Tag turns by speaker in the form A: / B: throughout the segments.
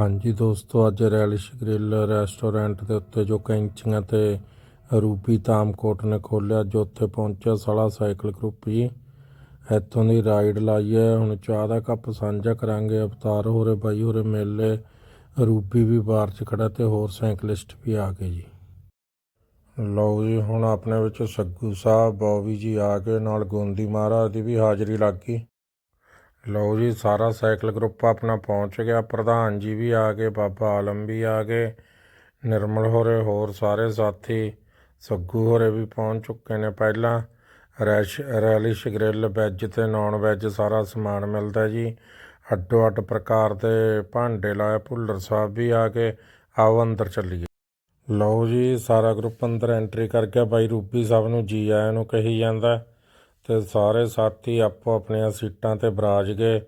A: ਹਾਂਜੀ ਦੋਸਤੋ, ਅੱਜ ਰੈਲਿਸ਼ ਗ੍ਰਿਲ ਰੈਸਟੋਰੈਂਟ ਦੇ ਉੱਤੇ ਜੋ ਕੈਂਚੀਆਂ ਤੇ ਰੂਪੀ ਤਾਮਕੋਟ ਨੇ ਖੋਲਿਆ ਜੋ ਉੱਥੇ ਪਹੁੰਚਿਆ ਸਾਲਾ ਸਾਈਕਲ ਗਰੁੱਪ ਜੀ। ਇੱਥੋਂ ਦੀ ਰਾਈਡ ਲਾਈ ਹੈ, ਹੁਣ ਚਾਹ ਦਾ ਕੱਪ ਸਾਂਝਾ ਕਰਾਂਗੇ। ਅਵਤਾਰ ਹੋਰੇ ਬਾਈ ਹੋਰੇ ਮੇਲੇ, ਰੂਪੀ ਵੀ ਬਾਹਰ 'ਚ ਖੜਾ ਤੇ ਹੋਰ ਸਾਈਕਲਿਸਟ ਵੀ ਆ ਗਏ ਜੀ। ਲਓ ਜੀ, ਹੁਣ ਆਪਣੇ ਵਿੱਚ ਸੱਗੂ ਸਾਹਿਬ ਬੌਬੀ ਜੀ ਆ ਗਏ, ਨਾਲ ਗੋਂਦੀ ਮਹਾਰਾਜ ਦੀ ਵੀ ਹਾਜ਼ਰੀ ਲੱਗ ਗਈ। ਲਓ ਜੀ, ਸਾਰਾ ਸਾਈਕਲ ਗਰੁੱਪ ਆਪਣਾ ਪਹੁੰਚ ਗਿਆ। ਪ੍ਰਧਾਨ ਜੀ ਵੀ ਆ ਗਏ, ਬਾਬਾ ਆਲਮ ਵੀ ਆ ਗਏ, ਨਿਰਮਲ ਹੋਰੇ ਹੋਰ ਸਾਰੇ ਸਾਥੀ, ਸੱਗੂ ਹੋਰੇ ਵੀ ਪਹੁੰਚ ਚੁੱਕੇ ਨੇ। ਪਹਿਲਾਂ ਰੈਸ਼ ਰੈਲਿਸ਼ ਗ੍ਰਿਲ ਵੈਜ ਤੇ ਨਾਨ ਵੈਜ ਸਾਰਾ ਸਮਾਨ ਮਿਲਦਾ ਜੀ। ਅੱਡੋ ਅੱਡ ਪ੍ਰਕਾਰ ਦੇ ਭਾਂਡੇ ਲਾਏ, ਭੁੱਲਰ ਸਾਹਿਬ ਵੀ ਆ ਕੇ ਆਓ ਅੰਦਰ ਚੱਲੀਏ। ਲਓ ਜੀ, ਸਾਰਾ ਗਰੁੱਪ ਅੰਦਰ ਐਂਟਰੀ ਕਰ ਗਿਆ। ਬਾਈ ਰੂਬੀ ਸਾਹਿਬ ਨੂੰ ਜੀ ਆਇਆਂ ਨੂੰ ਕਹੀ ਜਾਂਦਾ। ਤੇ ਸਾਰੇ ਸਾਥੀ ਆਪੋ ਆਪਣੀਆਂ ਸੀਟਾਂ ਤੇ ਬਰਾਜ ਗਏ।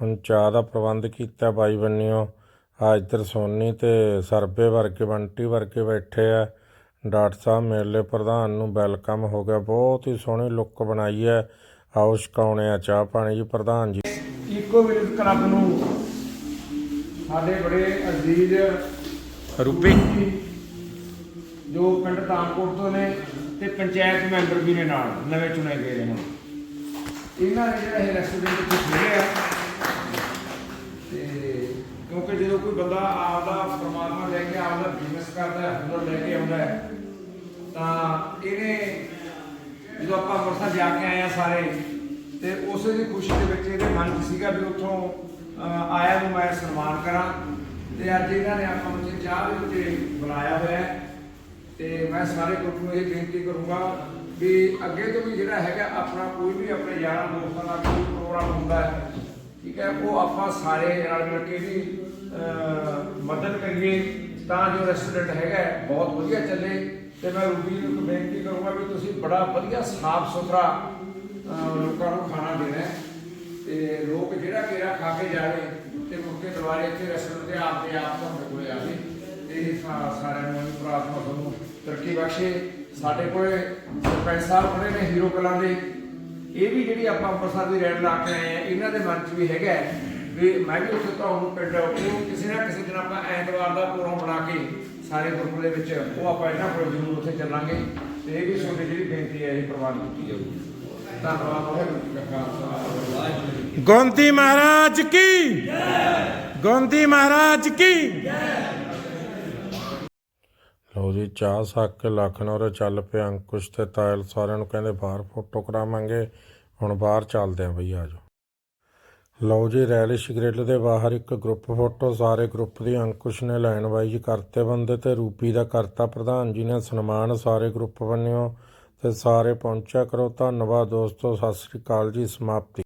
A: ਹੁਣ ਚਾਹ ਦਾ ਪ੍ਰਬੰਧ ਕੀਤਾ ਬਾਈ ਬੰਨਿਓ। ਆ ਇੱਧਰ ਸੋਨੀ ਤੇ ਸਰਬੇ ਵਰਗੇ ਬੰਟੀ ਵਰਗੇ ਬੈਠੇ ਆ। ਡਾਕਟਰ ਸਾਹਿਬ ਮੇਲੇ ਪ੍ਰਧਾਨ ਨੂੰ ਵੈਲਕਮ ਹੋ ਗਿਆ। ਬਹੁਤ ਹੀ ਸੋਹਣੀ ਲੁੱਕ ਬਣਾਈ ਹੈ। ਆਓ ਛਕਾਉਣੇ ਆ ਚਾਹ ਪਾਣੀ ਜੀ ਪ੍ਰਧਾਨ ਜੀ।
B: ਈਕੋ ਵਿਲੇਜ ਕਲੱਬ ਨੂੰ ਸਾਡੇ ਬੜੇ ਅਜ਼ੀਜ਼
A: ਰੂਬੀ
B: ਜੋ ਪਿੰਡ ਤਾਮਕੋਟ ਤੋਂ ਨੇ ਤੇ ਪੰਚਾਇਤ ਮੈਂਬਰ ਵੀ ਨੇ ਨਾਲ, ਨਵੇਂ ਚੁਣੇ ਗਏ ਨੇ ਹੁਣ। ਇਹਨਾਂ ਨੇ ਜਿਹੜਾ ਇਹ ਰੈਸਟੋਰੈਂਟ ਇੱਥੇ ਖੋਲ੍ਹਿਆ ਤੇ ਕਿਉਂਕਿ ਜਦੋਂ ਕੋਈ ਬੰਦਾ ਆਪਦਾ ਪਰਮਾਤਮਾ ਲੈ ਕੇ, ਆਪਦਾ ਬਿਜ਼ਨਸ ਕਰਦਾ ਹੈ, ਹੁਨਰ ਲੈ ਕੇ ਆਉਂਦਾ ਹੈ, ਤਾਂ ਇਹਨੇ ਜਦੋਂ ਆਪਾਂ ਅੰਮ੍ਰਿਤਸਰ ਜਾ ਕੇ ਆਏ ਆ ਸਾਰੇ, ਤੇ ਉਸੇ ਦੀ ਖੁਸ਼ੀ ਦੇ ਵਿੱਚ ਇਹਦੇ ਮਨ 'ਚ ਸੀਗਾ ਵੀ ਉੱਥੋਂ ਆਇਆ ਨੂੰ ਮੈਂ ਸਨਮਾਨ ਕਰਾਂ। ਤੇ ਅੱਜ ਇਹਨਾਂ ਨੇ ਆਪਾਂ ਨੂੰ ਚਾਹ ਦੇ ਉੱਤੇ ਬੁਲਾਇਆ ਹੋਇਆ ਹੈ। ਤੇ ਮੈਂ ਸਾਰੇ ਗਰੁੱਪ ਨੂੰ ਇਹ ਬੇਨਤੀ ਕਰੂੰਗਾ ਵੀ ਅੱਗੇ ਤੋਂ ਵੀ ਜਿਹੜਾ ਹੈਗਾ ਆਪਣਾ ਕੋਈ ਵੀ ਆਪਣੇ ਯਾਰਾਂ ਦੋਸਤਾਂ ਦਾ ਕੋਈ ਪ੍ਰੋਗਰਾਮ ਹੁੰਦਾ ਹੈ, ਠੀਕ ਹੈ, ਉਹ ਆਪਾਂ ਸਾਰੇ ਰਲ ਮਿਲ ਕੇ ਵੀ ਮਦਦ ਕਰੀਏ ਤਾਂ ਜੋ ਰੈਸਟੋਰੈਂਟ ਹੈਗਾ ਬਹੁਤ ਵਧੀਆ ਚੱਲੇ ਤੇ ਮੈਂ ਰੂਬੀ ਨੂੰ ਬੇਨਤੀ ਕਰੂੰਗਾ ਵੀ ਤੁਸੀਂ ਬੜਾ ਵਧੀਆ ਸਾਫ਼ ਸੁਥਰਾ ਲੋਕਾਂ ਨੂੰ ਖਾਣਾ ਦੇਣਾ ਹੈ ਤੇ ਲੋਕ ਜਿਹੜਾ ਕਿਹੜਾ ਖਾ ਕੇ ਜਾਵੇ ਤੇ ਮੁੜ ਕੇ ਦੁਬਾਰੇ ਇੱਥੇ ਰੈਸਟੋਰੈਂਟ ਤੇ ਆਪਦੇ ਆਪ ਤੁਹਾਡੇ ਕੋਲੇ ਆਵੇ। ਤੇ ਸਾ- ਸਾਰਿਆਂ ਨੂੰ ਪ੍ਰਾਰਥਨਾ ਤੁਹਾਨੂੰ ਤਰੱਕੀ ਬਖਸ਼ੇ। ਸਾਡੇ ਕੋਲੇ ਸਰਪੰਚ ਸਾਹਿਬ ਖੜੇ ਨੇ ਹੀਰੋ ਕਲਾਂ ਦੇ। ਇਹ ਵੀ ਜਿਹੜੀ ਆਪਾਂ ਅੰਮ੍ਰਿਤਸਰ ਦੀ ਰੈਡ ਲਾ ਕੇ ਆਏ ਆ ਇਹਨਾਂ ਦੇ ਮਨ 'ਚ ਵੀ ਹੈਗਾ ਹੈ ਵੀ ਮੈਂ ਵੀ ਉੱਥੇ ਤੁਹਾਨੂੰ ਪਿੰਡ ਉਹ ਕਿਸੇ ਨਾ ਕਿਸੇ ਦਿਨ ਆਪਾਂ ਐਤਵਾਰ ਦਾ ਪ੍ਰੋਗਰਾਮ ਬਣਾ ਕੇ ਸਾਰੇ ਗਰੁੱਪ ਦੇ ਵਿੱਚ ਉਹ ਆਪਾਂ ਇਹਨਾਂ ਕੋਲ ਜ਼ਰੂਰ ਉੱਥੇ ਚੱਲਾਂਗੇ। ਤੇ ਇਹ ਵੀ ਤੁਹਾਡੀ ਜਿਹੜੀ ਬੇਨਤੀ ਹੈ ਇਹ ਪ੍ਰਵਾਨ ਕੀਤੀ ਜਾਊਗੀ। ਧੰਨਵਾਦ ਵਾਹਿਗੁਰੂ ਜੀ ਕਾ ਖਾਲਸਾ। ਜੀ
A: ਗੋਂਦੀ ਮਹਾਰਾਜ ਕੀ? ਗੋਂਦੀ ਮਹਾਰਾਜ ਕੀ? ਲਓ ਜੀ, ਚਾਹ ਸੱਕ ਕੇ ਲਖਨਊ ਚੱਲ ਪਿਆ ਅੰਕੁਸ਼ ਤੇ ਤਾਇਲ ਸਾਰਿਆਂ ਨੂੰ ਕਹਿੰਦੇ ਬਾਹਰ ਫੋਟੋ ਕਰਾਵਾਂਗੇ। ਹੁਣ ਬਾਹਰ ਚੱਲਦੇ ਆਂ ਬਈ ਆਜੋ ਲਓ ਜੀ ਰੈਲਿਸ਼ ਗ੍ਰਿਲ ਦੇ ਬਾਹਰ ਇੱਕ ਗਰੁੱਪ ਫੋਟੋ ਸਾਰੇ ਗਰੁੱਪ ਦੀ ਅੰਕੁਸ਼ ਨੇ ਲਾਈਨ ਵਾਈਜ਼ ਕਰਤੇ ਬੰਦੇ ਤੇ ਰੂਪੀ ਦਾ ਕਰਤਾ ਪ੍ਰਧਾਨ ਜੀ ਨੇ ਸਨਮਾਨ, ਸਾਰੇ ਗਰੁੱਪ ਬੰਨਿਓ ਤੇ ਸਾਰੇ ਪਹੁੰਚਿਆ ਕਰੋ। ਧੰਨਵਾਦ ਦੋਸਤੋ, ਸਤਿ ਸ੍ਰੀ ਅਕਾਲ ਜੀ, ਸਮਾਪਤੀ।